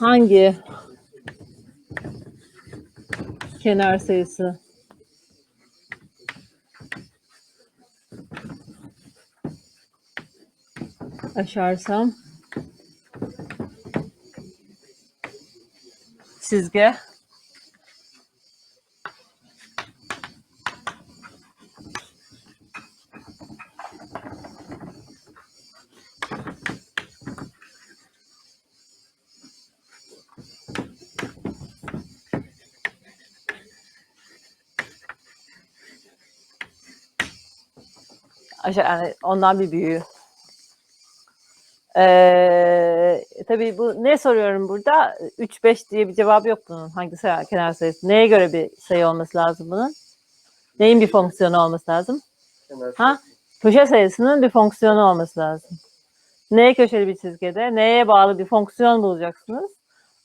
hangi kenar sayısı? Aşarsam. Çizgi yani ondan bir büyüğü. Ee, tabii bu ne soruyorum burada? 3 5 diye bir cevabı yok bunun. Hangi sayı, kenar sayısı? Neye göre bir sayı olması lazım bunun? Neyin bir fonksiyonu olması lazım? Kenar Ha? Köşe sayısının bir fonksiyonu olması lazım. Neye köşeli bir çizgide, neye bağlı bir fonksiyon bulacaksınız.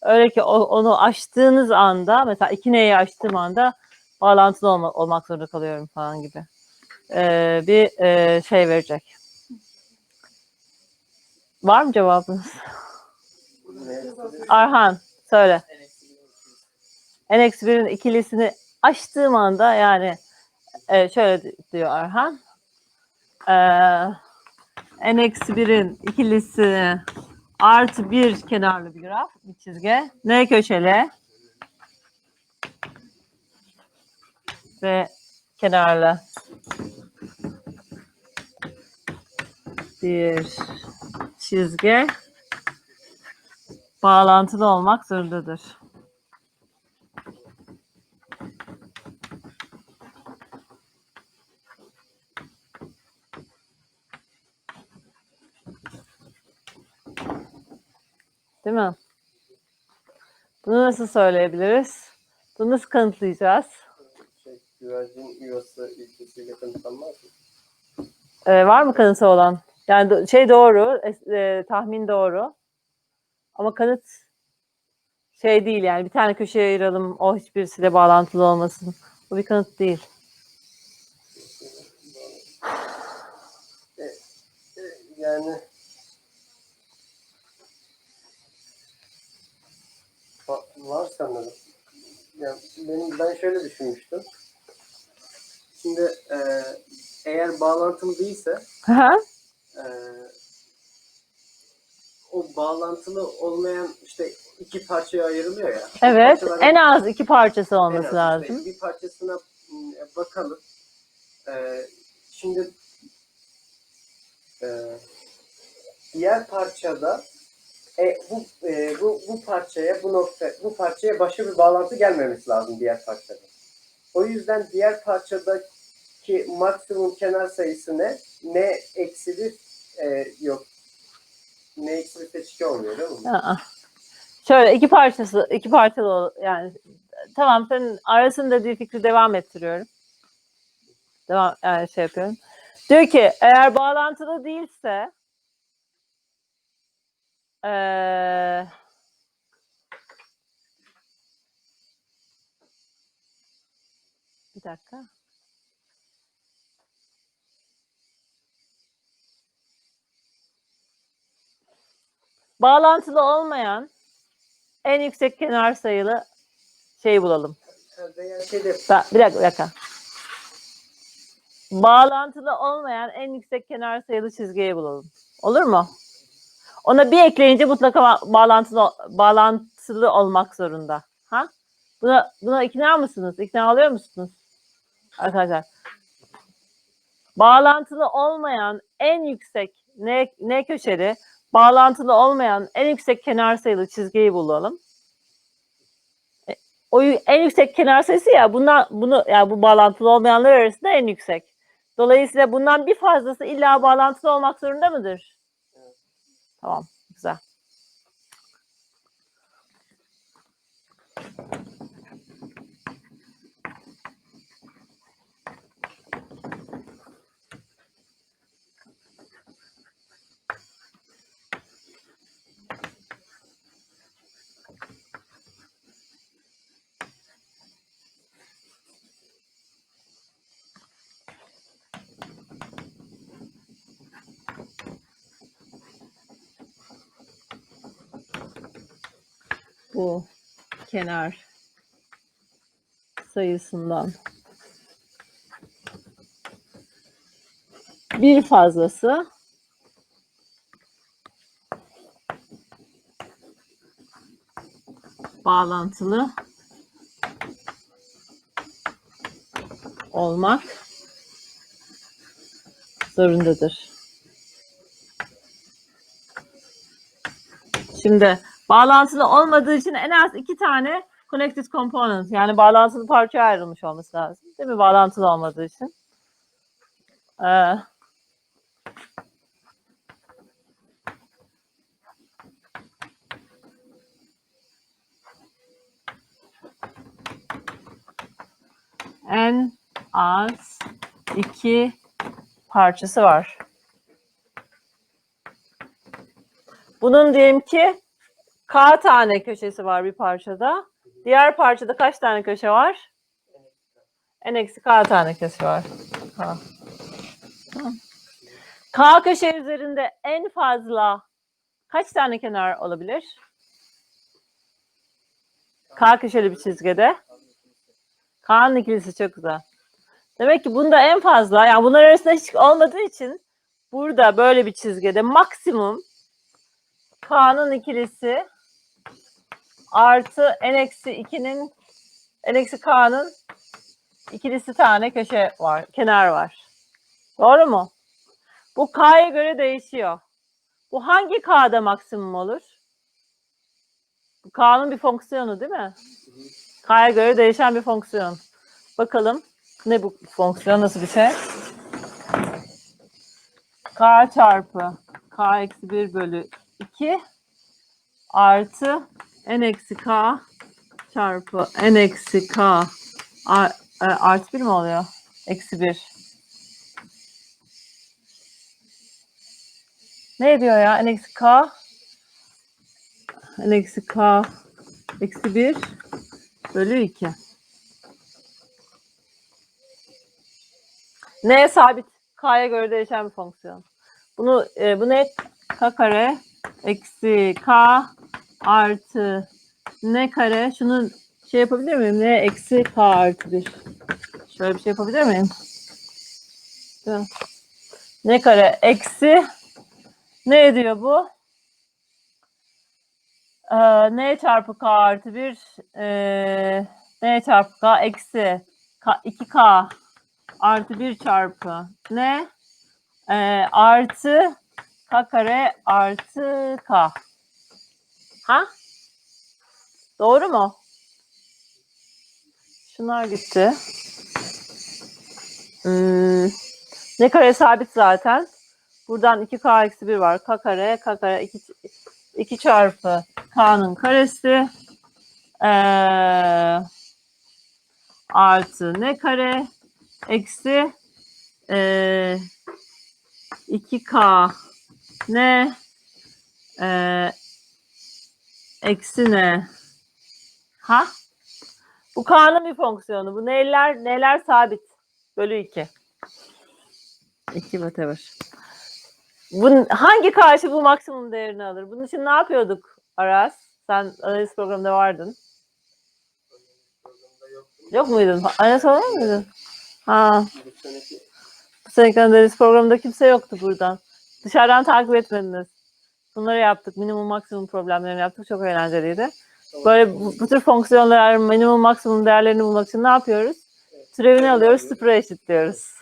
Öyle ki onu açtığınız anda, mesela iki neyi açtığım anda bağlantılı olma- olmak zorunda kalıyorum falan gibi. Ee, bir e, şey verecek. Var mı cevabınız? Arhan, söyle. n-1'in ikilisini açtığım anda yani e, şöyle di- diyor Arhan. E, n-1'in ikilisi artı bir kenarlı bir graf, bir çizgi. N köşeli ve kenarlı bir çizgi bağlantılı olmak zorundadır. Değil mi? Bunu nasıl söyleyebiliriz? Bunu nasıl kanıtlayacağız? Şey, güvercin yuvası ilkesiyle kanıtlanmaz mı? Ee, var mı kanıtı olan? Yani şey doğru, e, tahmin doğru. Ama kanıt şey değil yani bir tane köşeye ayıralım, o hiçbirisiyle bağlantılı olmasın. Bu bir kanıt değil. Yani Va- var sanırım. Yani benim, ben şöyle düşünmüştüm. Şimdi e, eğer bağlantılı değilse Hı e, o bağlantılı olmayan işte iki parçaya ayrılıyor ya. Evet, en az iki parçası En olması az işte lazım. Bir parçasına m, bakalım. Ee, şimdi e, diğer parçada e, bu, e, bu bu parçaya bu nokta bu parçaya başka bir bağlantı gelmemesi lazım diğer parçada. O yüzden diğer parçadaki maksimum kenar sayısı ne? Ne eksi bir e, yok. Ne bir seçki olmuyor değil mi? Aa. Şöyle iki parçası, iki parçalı yani tamam senin arasın dediği fikri devam ettiriyorum. Devam yani şey yapıyorum. Diyor ki eğer bağlantılı değilse eee bir dakika. Bağlantılı olmayan en yüksek kenar sayılı şeyi bulalım. Ben, bir dakika, bir dakika. Bağlantılı olmayan en yüksek kenar sayılı çizgiyi bulalım. Olur mu? Ona bir ekleyince mutlaka ba- bağlantılı bağlantılı olmak zorunda. Ha? Buna buna ikna mısınız? İkna oluyor musunuz? Arkadaşlar. Bağlantılı olmayan en yüksek ne ne köşeli bağlantılı olmayan en yüksek kenar sayılı çizgiyi bulalım. E, O en yüksek kenar sayısı ya bundan bunu yani bu bağlantılı olmayanlar arasında en yüksek. Dolayısıyla bundan bir fazlası illa bağlantılı olmak zorunda mıdır? Tamam, güzel. Bu kenar sayısından bir fazlası bağlantılı olmak zorundadır. Şimdi bağlantılı olmadığı için en az iki tane connected component yani bağlantılı parçaya ayrılmış olması lazım. Değil mi? Bağlantılı olmadığı için. Ee, en az iki parçası var. Bunun diyelim ki K tane köşesi var bir parçada. Diğer parçada kaç tane köşe var? N eksi K tane köşe var. K. K köşe üzerinde en fazla kaç tane kenar olabilir? K köşeli bir çizgide. K'nın ikilisi çok güzel. Demek ki bunda en fazla, yani bunlar arasında hiç olmadığı için burada böyle bir çizgide maksimum K'nın ikilisi artı n eksi 2'nin n eksi K'nın ikilisi tane köşe var, kenar var. Doğru mu? Bu K'ya göre değişiyor. Bu hangi K'da maksimum olur? K'nın bir fonksiyonu değil mi? K'ya göre değişen bir fonksiyon. Bakalım ne bu fonksiyon nasıl bir şey? K çarpı K eksi 1 bölü 2 artı N eksi K çarpı N eksi K e, artı 1 mi oluyor? Eksi 1. Ne diyor ya? N eksi K N eksi K eksi 1 bölü 2. N sabit. K'ya göre değişen bir fonksiyon. Bunu e, bu ne? K kare eksi K artı N kare. Şunu şey yapabilir miyim? N eksi K artı 1. Şöyle bir şey yapabilir miyim? Değil mi? N kare eksi ne ediyor bu? Ee, n çarpı k artı 1 e, n çarpı k eksi k, 2k artı 1 çarpı n e, artı k kare artı k. Ha? Doğru mu? Şunlar gitti. Hmm, ne kare sabit zaten. Buradan 2k eksi 1 var. k kare, k kare 2, 2 çarpı k'nın karesi eee artı ne kare eksi eee 2k ne eee eksi ne ha bu k'nın bir fonksiyonu bu neler neler sabit bölü 2 2 whatever. Bunun, hangi karşı bu maksimum değerini alır? Bunun için ne yapıyorduk Aras? Sen analiz programında vardın. Yok. Muydun? Analiz programı mıydın? Ha, bu seneki analiz programında kimse yoktu buradan. Dışarıdan takip etmediniz. Bunları yaptık. Minimum maksimum problemlerini yaptık. Çok eğlenceliydi. Böyle bu, bu tür fonksiyonlar minimum maksimum değerlerini bulmak için ne yapıyoruz? Türevini alıyoruz, sıfıra eşitliyoruz.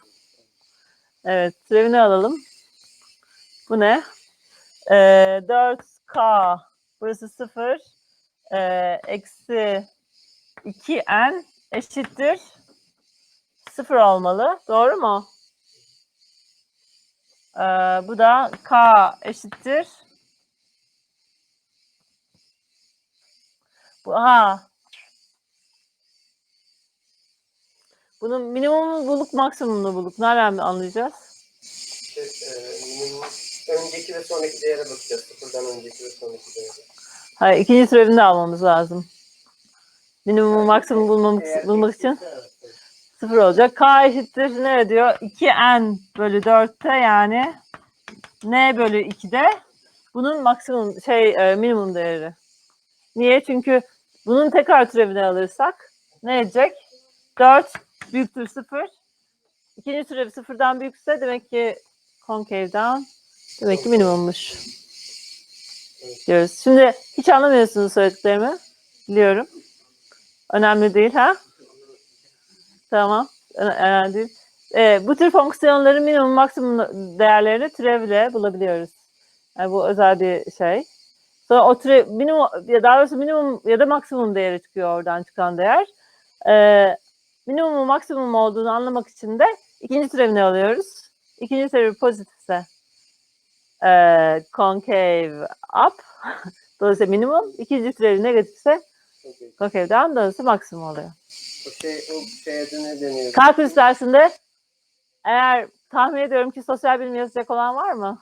Evet, türevini alalım. Bu ne? Ee, 4K, burası 0, ee, eksi 2N eşittir 0 olmalı. Doğru mu? Ee, bu da K eşittir. Ha. Bunun minimum bulduk, maksimumunu bulduk. Nereden anlayacağız? işte, e, minimum önceki ve sonraki değere bakacağız. Sıfırdan önceki ve sonraki değere. Hayır, ikinci türevini de almamız lazım. Minimum, maksimum bulmamız, bulmak için. 0 olacak. K eşittir ne diyor? 2n bölü 4'te yani n bölü 2'de bunun maksimum şey e, minimum değeri. Niye? Çünkü bunun tekrar türevini alırsak ne edecek? 4 büyüktür 0. İkinci türev sıfırdan büyükse demek ki concave'dan demek ki minimummuş. Diyoruz. Şimdi hiç anlamıyorsunuz söylediklerimi. Biliyorum. Önemli değil ha? Tamam. Önemli değil. Ee, bu tür fonksiyonların minimum maksimum değerlerini türevle bulabiliyoruz. Yani bu özel bir şey. Sonra o türev minimum ya daha doğrusu minimum ya da maksimum değeri çıkıyor oradan çıkan değer. Ee, minimum maksimum olduğunu anlamak için de ikinci türevini alıyoruz. İkinci türevi pozitifse e, concave up dolayısıyla minimum. İkinci türevi negatifse concave down dolayısıyla maksimum oluyor. O şey o şeye de ne deniyor? Kalkülüs dersinde eğer tahmin ediyorum ki sosyal bilim yazacak olan var mı?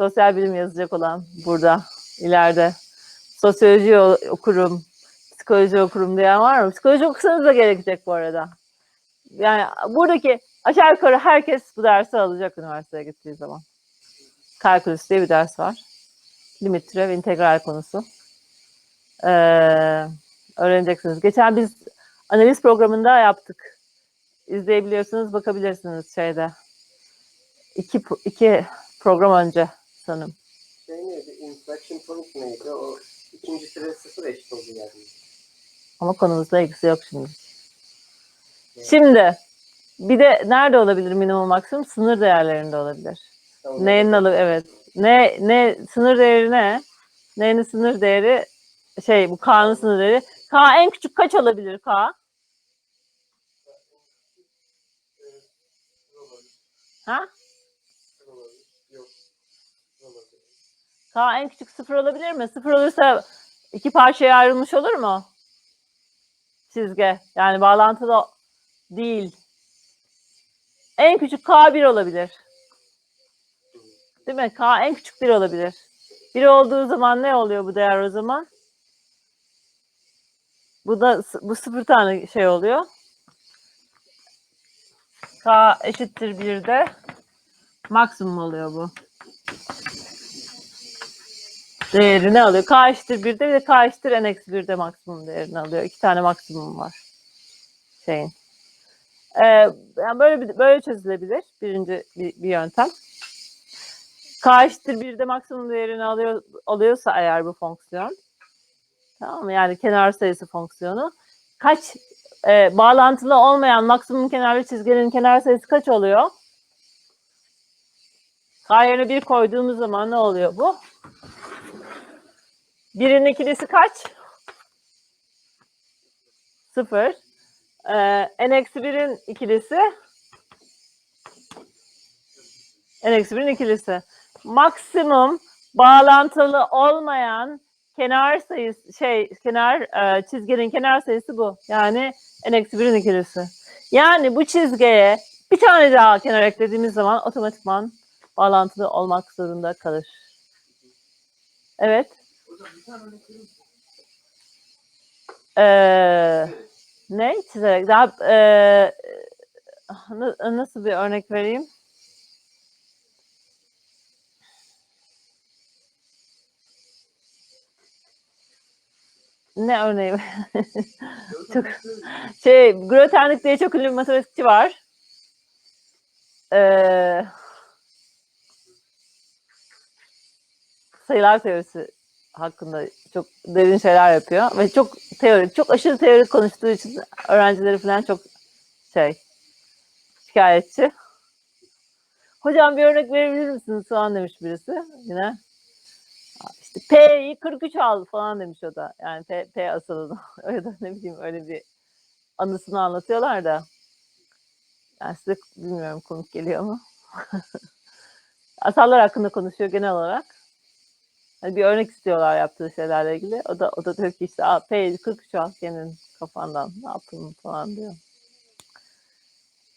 Sosyal bilim yazacak olan burada ileride. Sosyoloji okurum, psikoloji okurum diyen var mı? Psikoloji okusanız da gerekecek bu arada. Yani buradaki aşağı yukarı herkes bu dersi alacak üniversiteye gittiği zaman. Kalkülüs diye bir ders var. Limit türev integral konusu. Ee, öğreneceksiniz. Geçen biz analiz programında yaptık. İzleyebiliyorsunuz, bakabilirsiniz şeyde. İki, iki program önce sanırım. Şey neydi? Inflection point neydi? O ikinci süre sıfır eşit oldu yani. Ama konumuzla ilgisi yok şimdi. Şimdi bir de nerede olabilir minimum maksimum? Sınır değerlerinde olabilir. Tamam. Neyin alı evet. Ne ne sınır değeri ne? N'nin sınır değeri şey bu K'nın sınır değeri. K en küçük kaç olabilir K? Ha? K en küçük sıfır olabilir mi? Sıfır olursa iki parçaya ayrılmış olur mu? Çizgi. Yani bağlantılı değil. En küçük K1 olabilir. Değil mi? K en küçük 1 olabilir. 1 olduğu zaman ne oluyor bu değer o zaman? Bu da bu sıfır tane şey oluyor. K eşittir 1'de maksimum oluyor bu. Değerini alıyor. K eşittir 1'de bir de K eşittir n eksi 1'de maksimum değerini alıyor. İki tane maksimum var. Şeyin. Ee, yani böyle bir, böyle çözülebilir. Birinci bir, bir yöntem. K eşittir 1'de maksimum değerini alıyor, alıyorsa eğer bu fonksiyon. Tamam mı? Yani kenar sayısı fonksiyonu. Kaç e, bağlantılı olmayan maksimum kenarlı çizginin kenar sayısı kaç oluyor? K yerine 1 koyduğumuz zaman ne oluyor bu? Birin ikilisi kaç? Sıfır. Ee, n eksi birin ikilisi n eksi birin ikilisi. Maksimum bağlantılı olmayan kenar sayısı şey kenar e, çizginin kenar sayısı bu. Yani n eksi birin ikilisi. Yani bu çizgiye bir tane daha kenar eklediğimiz zaman otomatikman bağlantılı olmak zorunda kalır. Evet. Ee, ne? Çizerek. Daha, na- nasıl bir örnek vereyim? Ne örneği? çok şey, Grothendieck diye çok ünlü bir matematikçi var. Ee, sayılar teorisi hakkında çok derin şeyler yapıyor ve çok teorik, çok aşırı teorik konuştuğu için öğrencileri falan çok şey şikayetçi. Hocam bir örnek verebilir misiniz falan demiş birisi yine. İşte P'yi 43 al falan demiş o da. Yani P, P asılını. öyle da ne bileyim öyle bir anısını anlatıyorlar da. Yani size bilmiyorum komik geliyor mu? Asallar hakkında konuşuyor genel olarak. Hani bir örnek istiyorlar yaptığı şeylerle ilgili. O da o da diyor ki işte "Aa, P 43 al senin kafandan ne yaptın falan diyor.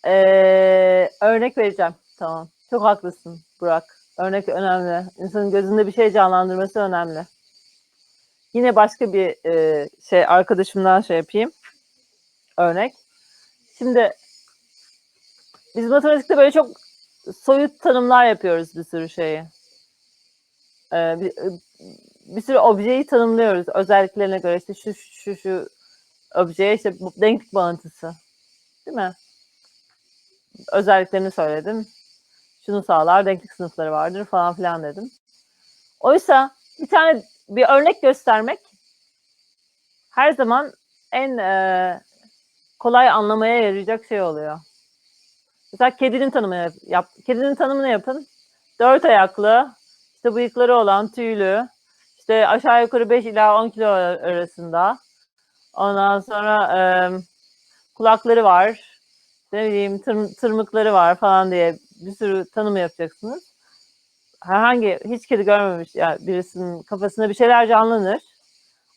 Ee, örnek vereceğim. Tamam. Çok haklısın Burak. Örnek önemli. İnsanın gözünde bir şey canlandırması önemli. Yine başka bir e, şey arkadaşımdan şey yapayım. Örnek. Şimdi biz matematikte böyle çok soyut tanımlar yapıyoruz bir sürü şeyi. Ee, bir, bir sürü objeyi tanımlıyoruz özelliklerine göre işte şu şu şu objeye işte denklik bağıntısı. Değil mi? Özelliklerini söyledim. Şunu sağlar, denklik sınıfları vardır falan filan dedim. Oysa bir tane bir örnek göstermek her zaman en e, kolay anlamaya yarayacak şey oluyor. Mesela kedinin tanımını yap. Kedinin tanımını yapın. Dört ayaklı, işte bıyıkları olan, tüylü, işte aşağı yukarı 5 ila 10 kilo arasında. Ondan sonra e, kulakları var, ne bileyim tırm- tırmıkları var falan diye bir sürü tanım yapacaksınız. Herhangi hiç kedi görmemiş yani birisinin kafasında bir şeyler canlanır.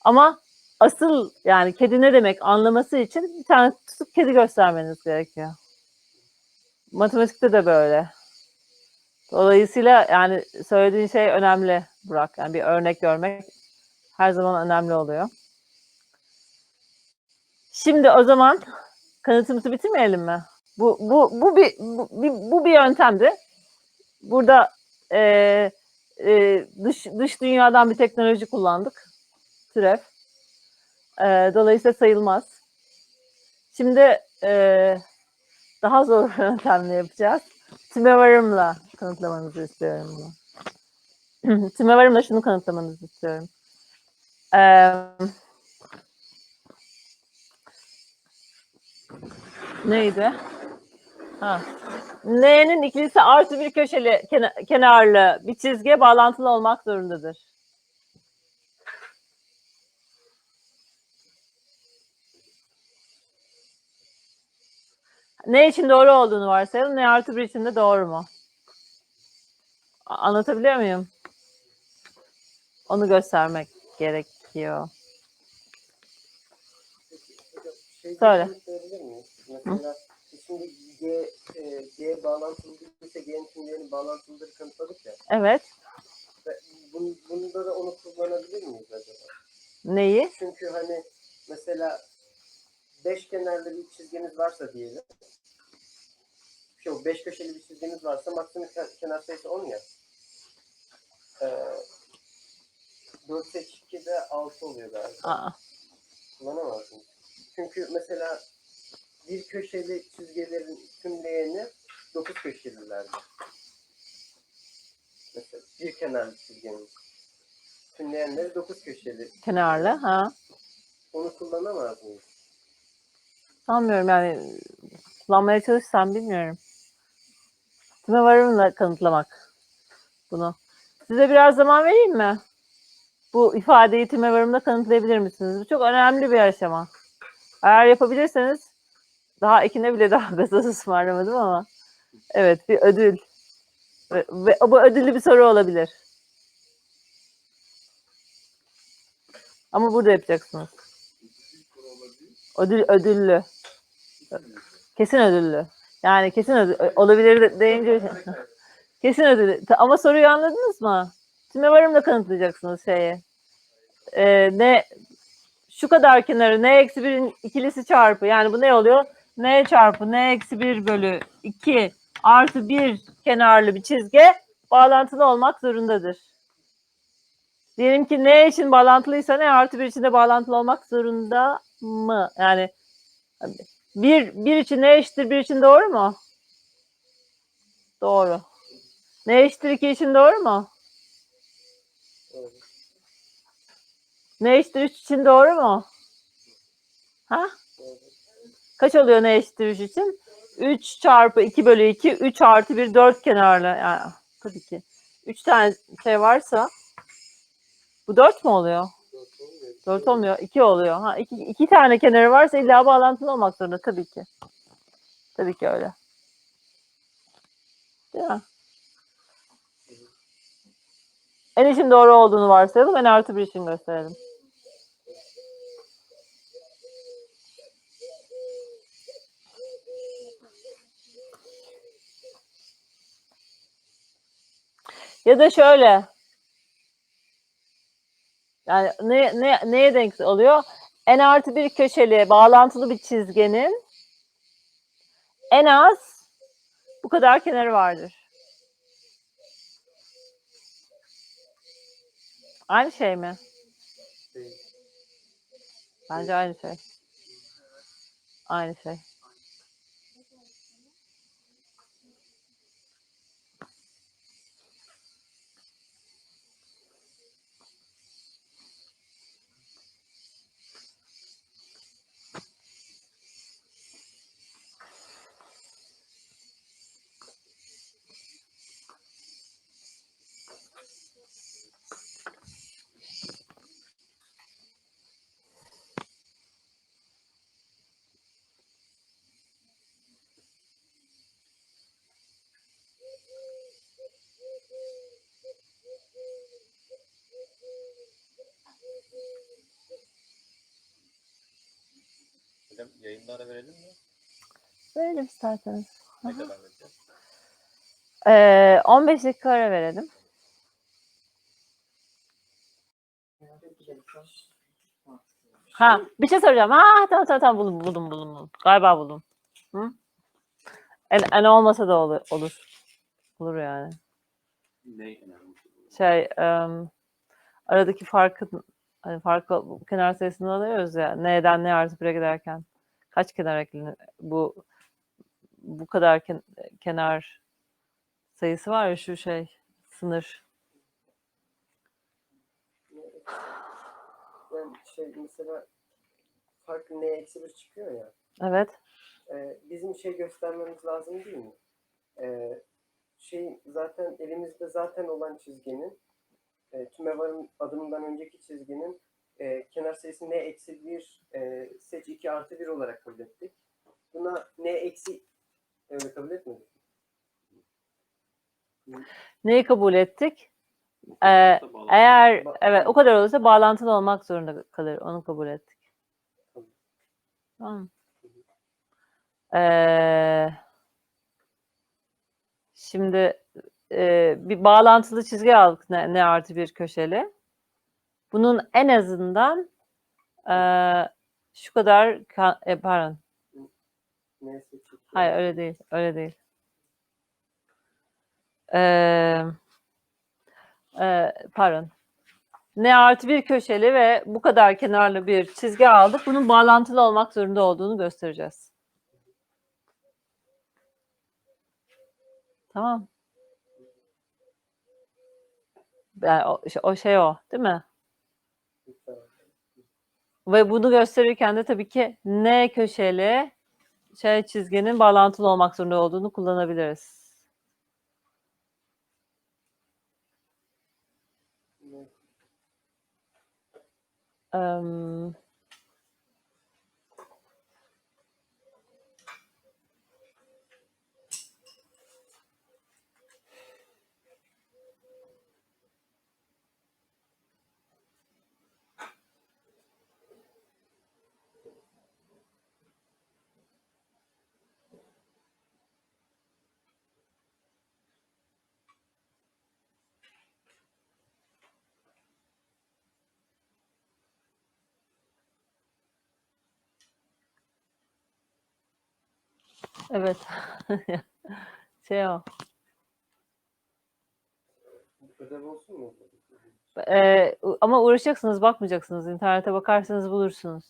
Ama asıl yani kedi ne demek anlaması için bir tane tutup kedi göstermeniz gerekiyor. Matematikte de böyle. Dolayısıyla yani söylediğin şey önemli Burak. Yani bir örnek görmek her zaman önemli oluyor. Şimdi o zaman kanıtımızı bitirmeyelim mi? Bu bu bu bir bu, bu bir yöntemdi. Burada e, e, dış dış dünyadan bir teknoloji kullandık. Türev. E, dolayısıyla sayılmaz. Şimdi e, daha zor yöntemle yapacağız. Tümevarımla kanıtlamanızı istiyorum bunu. Tümevarımla şunu kanıtlamanızı istiyorum. Eee neydi? Ha. N'nin ikilisi artı bir köşeli kena- kenarlı bir çizgiye bağlantılı olmak zorundadır. Ne için doğru olduğunu varsayalım. Ne artı bir için de doğru mu? Anlatabiliyor muyum? Onu göstermek gerekiyor. Şey Söyle. şimdi G, e, G bağlantılı değilse G'nin tümleyenin bağlantılıdır kanıtladık ya. Evet. Ve bun, bunda da onu kullanabilir miyiz acaba? Neyi? Çünkü hani mesela beş kenarlı bir çizgimiz varsa diyelim. Şu beş köşeli bir çizgimiz varsa maksimum ke- kenar sayısı 10 ya. Ee, 4 seçkide 6 oluyor galiba. Aa, Kullanamaz mıyız? Çünkü mesela bir köşeli çizgilerin tümleyeni 9 köşelilerdi. Mesela bir kenarlı çizginin tümleyenleri 9 köşeli. kenarlı. Ha. Onu kullanamaz mıyız? Sanmıyorum yani kullanmaya çalışsam bilmiyorum. Kime varımla kanıtlamak bunu. Size biraz zaman vereyim mi? Bu ifadeyi time varımla kanıtlayabilir misiniz? Bu çok önemli bir aşama. Eğer yapabilirseniz daha ikine bile daha gazoz ısmarlamadım ama evet bir ödül. Ve, ve bu ödüllü bir soru olabilir. Ama burada yapacaksınız. Ödül ödüllü. Kesin ödüllü. Yani kesin ödül, olabilir de- deyince kesin ödüllü. Ta- Ama soruyu anladınız mı? Şimdi varımla kanıtlayacaksınız şeyi. Ee, ne şu kadar kenarı n eksi birin ikilisi çarpı yani bu ne oluyor? n çarpı n eksi 1 bölü 2 artı 1 kenarlı bir çizgi bağlantılı olmak zorundadır. Diyelim ki n için bağlantılıysa n artı 1 için de bağlantılı olmak zorunda mı? Yani bir, bir için ne eşittir bir için doğru mu? Doğru. Ne eşittir iki için doğru mu? Doğru. Ne eşittir üç için doğru mu? Ha? Doğru. Kaç oluyor ne eşittir üç için? 3 çarpı 2 bölü 2, 3 artı 1, 4 kenarlı. Yani, tabii ki. 3 tane şey varsa bu 4 mü oluyor? Dört olmuyor. 4 olmuyor, 2 oluyor. Ha, 2, iki tane kenarı varsa illa bağlantılı olmak zorunda tabii ki. Tabii ki öyle. Değil mi? En için doğru olduğunu varsayalım, en artı bir için gösterelim. Ya da şöyle. Yani ne, ne, neye denk oluyor? En artı bir köşeli bağlantılı bir çizginin en az bu kadar kenarı vardır. Aynı şey mi? Bence aynı şey. Aynı şey. Hocam yayınlara verelim mi? Böyle isterseniz. Ne Aha. kadar vereceğiz? Ee, 15 dakika ara verelim. Ha, bir şey soracağım. Ha, tamam tamam tamam buldum buldum buldum. buldum. Galiba buldum. Hı? En, en olmasa da olur. Olur, olur yani. Ne? Şey, em, aradaki farkın hani farkı kenar sayısını alıyoruz ya. N'den ne artı 1'e giderken kaç kenar? Bu bu kadar ken- kenar sayısı var ya şu şey sınır. Yani şey mesela fark ne eksi bir çıkıyor ya. Evet. e, bizim şey göstermemiz lazım değil mi? E, şey zaten elimizde zaten olan çizginin e, tümevarın adımından önceki çizginin e, kenar sayısı ne eksi bir e, seç 2 artı 1 olarak kabul ettik. Buna ne eksi öyle kabul etmedik. Neyi kabul ettik? Ee, eğer evet o kadar olursa bağlantılı olmak zorunda kalır. Onu kabul ettik. Tamam. Ee, şimdi e, bir bağlantılı çizgi aldık ne, ne artı bir köşeli. Bunun en azından e, şu kadar ka- e, pardon. Ne seç 2 Hayır öyle değil. Öyle değil. Ee, e, pardon. Ne artı bir köşeli ve bu kadar kenarlı bir çizgi aldık. Bunun bağlantılı olmak zorunda olduğunu göstereceğiz. Tamam. Yani o, o şey o, değil mi? Ve bunu gösterirken de tabii ki ne köşeli şey çizginin bağlantılı olmak zorunda olduğunu kullanabiliriz. Em, evet. şey o. Ödev olsun mu? Ee, ama uğraşacaksınız, bakmayacaksınız. İnternete bakarsanız bulursunuz.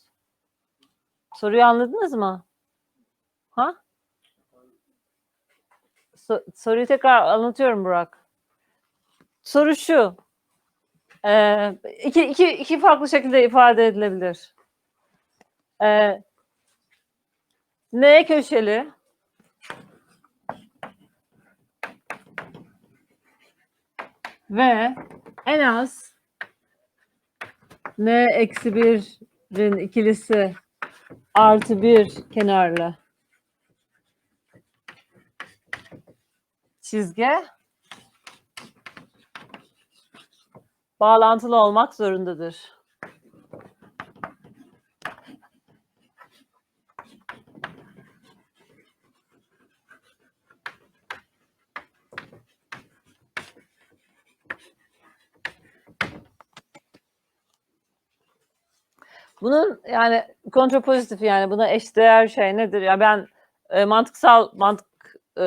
Soruyu anladınız mı? Ha? So- soruyu tekrar anlatıyorum Burak. Soru şu. Ee, iki, iki, iki farklı şekilde ifade edilebilir. Ee, N köşeli ve en az n eksi birin ikilisi artı bir kenarlı çizgi bağlantılı olmak zorundadır. Bunun yani kontrapozitif yani buna eşdeğer şey nedir? Ya ben e, mantıksal mantık e,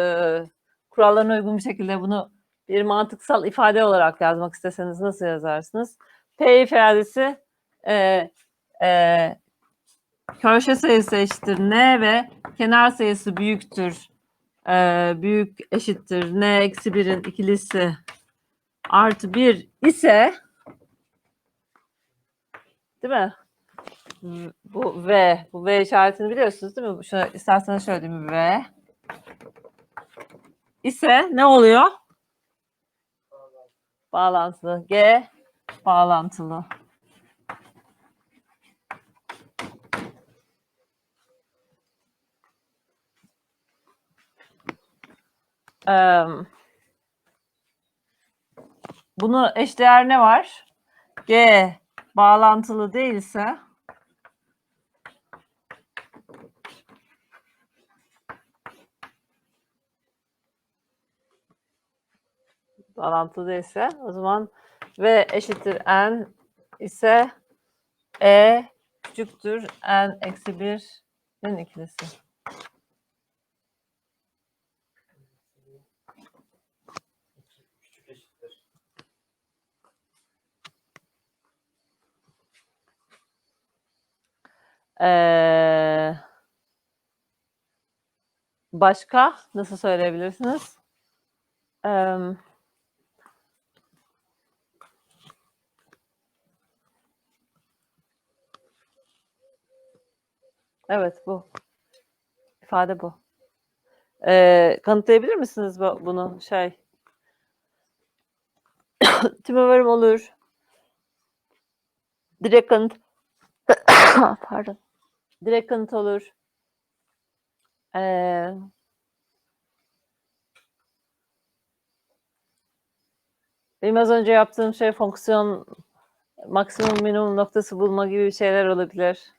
kurallarına uygun bir şekilde bunu bir mantıksal ifade olarak yazmak isteseniz nasıl yazarsınız? P ifadesi e, e, köşe sayısı eşittir n ve kenar sayısı büyüktür. e, büyük eşittir n eksi 1'in ikilisi artı 1 ise değil mi? Bu V. Bu V işaretini biliyorsunuz değil mi? Şöyle, isterseniz şöyle diyeyim. V. ise ne oluyor? Bağlantılı. G bağlantılı. Bunu eşdeğer ne var? G bağlantılı değilse bağlantılı değilse o zaman V eşittir N ise E küçüktür N eksi 1'in ikilisi. Ee, başka nasıl söyleyebilirsiniz? Em, evet bu. İfade bu. Ee, kanıtlayabilir misiniz bu- bunu şey? Tümöverim olur. Direkt kanıt. Pardon. Direkt kanıt olur. Ee, benim az önce yaptığım şey fonksiyon maksimum minimum noktası bulma gibi şeyler olabilir.